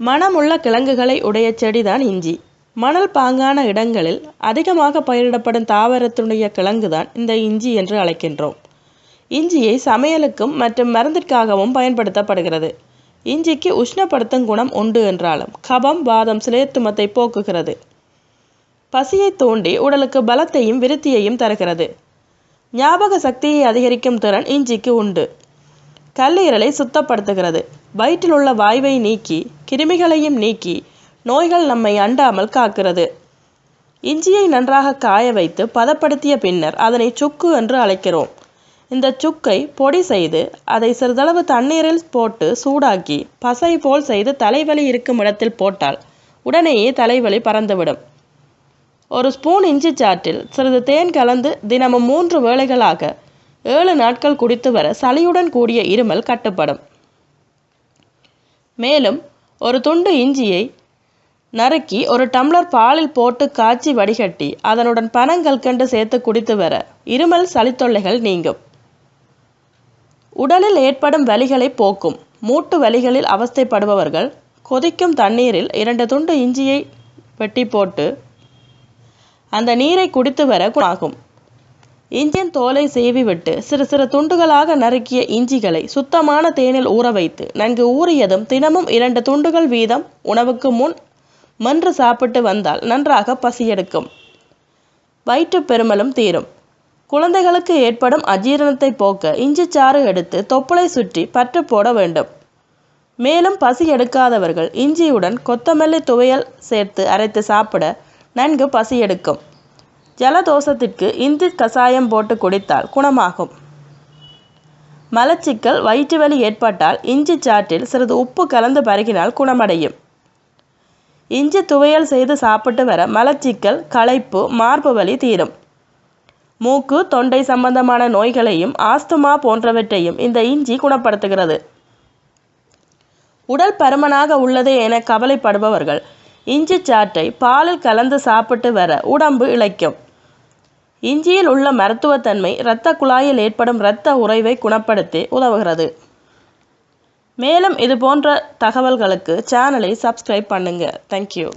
மணமுள்ள கிழங்குகளை உடைய செடிதான் இஞ்சி. மணல் பாங்கான இடங்களில் அதிகமாக பயிரிடப்படும் தாவரத்தினுடைய கிழங்குதான் இந்த இஞ்சி என்று அழைக்கின்றோம். இஞ்சியை சமையலுக்கும் மற்றும் மருந்திற்காகவும் பயன்படுத்தப்படுகிறது. இஞ்சிக்கு உஷ்ணப்படுத்தும் குணம் உண்டு என்றாலும் கபம் வாதம் சிலேத்துமத்தை போக்குகிறது. பசியை தூண்டி உடலுக்கு பலத்தையும் விருத்தியையும் தருகிறது. ஞாபக சக்தியை அதிகரிக்கும் திறன் இஞ்சிக்கு உண்டு. கல்லீரலை சுத்தப்படுத்துகிறது. வயிற்றில் உள்ள வாய்வை நீக்கி கிருமிகளையும் நீக்கி நோய்கள் நம்மை அண்டாமல் காக்கிறது. இஞ்சியை நன்றாக காய வைத்து பதப்படுத்திய பின்னர் அதனை சுக்கு என்று அழைக்கிறோம். இந்த சுக்கை பொடி செய்து அதை சிறிதளவு தண்ணீரில் போட்டு சூடாக்கி பசை போல் செய்து தலைவலி இருக்கும் இடத்தில் போட்டால் உடனேயே தலைவலி பறந்துவிடும். ஒரு ஸ்பூன் இஞ்சி சாற்றில் சிறிது தேன் கலந்து தினமும் மூன்று வேளைகளாக ஏழு நாட்கள் குடித்து வர சளியுடன் கூடிய இருமல் கட்டுப்படும். மேலும் ஒரு துண்டு இஞ்சியை நறுக்கி ஒரு டம்ளர் பாலில் போட்டு காய்ச்சி வடிகட்டி அதனுடன் பனங்கற்கண்டு சேர்த்து குடித்து வர. இருமல் சளித்தொல்லைகள் நீங்கும். உடலில் ஏற்படும் வலிகளை போக்கும். மூட்டு வலிகளில் அவஸ்தைப்படுபவர்கள் கொதிக்கும் தண்ணீரில் இரண்டு துண்டு இஞ்சியை வெட்டி போட்டு அந்த நீரை குடித்து வர ஆகும் இஞ்சியின் தோலை சேவிவிட்டு சிறு சிறு துண்டுகளாக நறுக்கிய இஞ்சிகளை சுத்தமான தேனில் ஊற வைத்து நன்கு ஊறியதும் தினமும் இரண்டு துண்டுகள் வீதம் உணவுக்கு முன் மன்று சாப்பிட்டு வந்தால் நன்றாக பசியெடுக்கும். வயிற்று பெருமலும் தீரும். குழந்தைகளுக்கு ஏற்படும் அஜீரணத்தை போக்க இஞ்சி சாறு எடுத்து தொப்புளை சுற்றி பற்று போட வேண்டும். மேலும் பசி எடுக்காதவர்கள் இஞ்சியுடன் கொத்தமல்லி துவையல் சேர்த்து அரைத்து சாப்பிட நன்கு பசி எடுக்கும் ஜலதோஷத்திற்கு இஞ்சி கசாயம் போட்டு குடித்தால் குணமாகும். மலச்சிக்கல் வயிற்று வலி ஏற்பட்டால் இஞ்சி சாற்றில் சிறிது உப்பு கலந்து பருகினால் குணமடையும். இஞ்சி துவையல் செய்து சாப்பிட்டு வர மலச்சிக்கல் களைப்பு மார்பு வலி தீரும். மூக்கு தொண்டை சம்பந்தமான நோய்களையும் ஆஸ்துமா போன்றவற்றையும் இந்த இஞ்சி குணப்படுத்துகிறது. உடல் பருமனாக உள்ளதே என கவலைப்படுபவர்கள் இஞ்சி சாற்றை பாலில் கலந்து சாப்பிட்டு வர உடம்பு இளைக்கும். இஞ்சியில் உள்ள மருத்துவத்தன்மை இரத்த குழாயில் ஏற்படும் இரத்த உறைவை குணப்படுத்தி உதவுகிறது. மேலும் இது போன்ற தகவல்களுக்கு சேனலை சப்ஸ்கிரைப் பண்ணுங்கள் தேங்க்யூ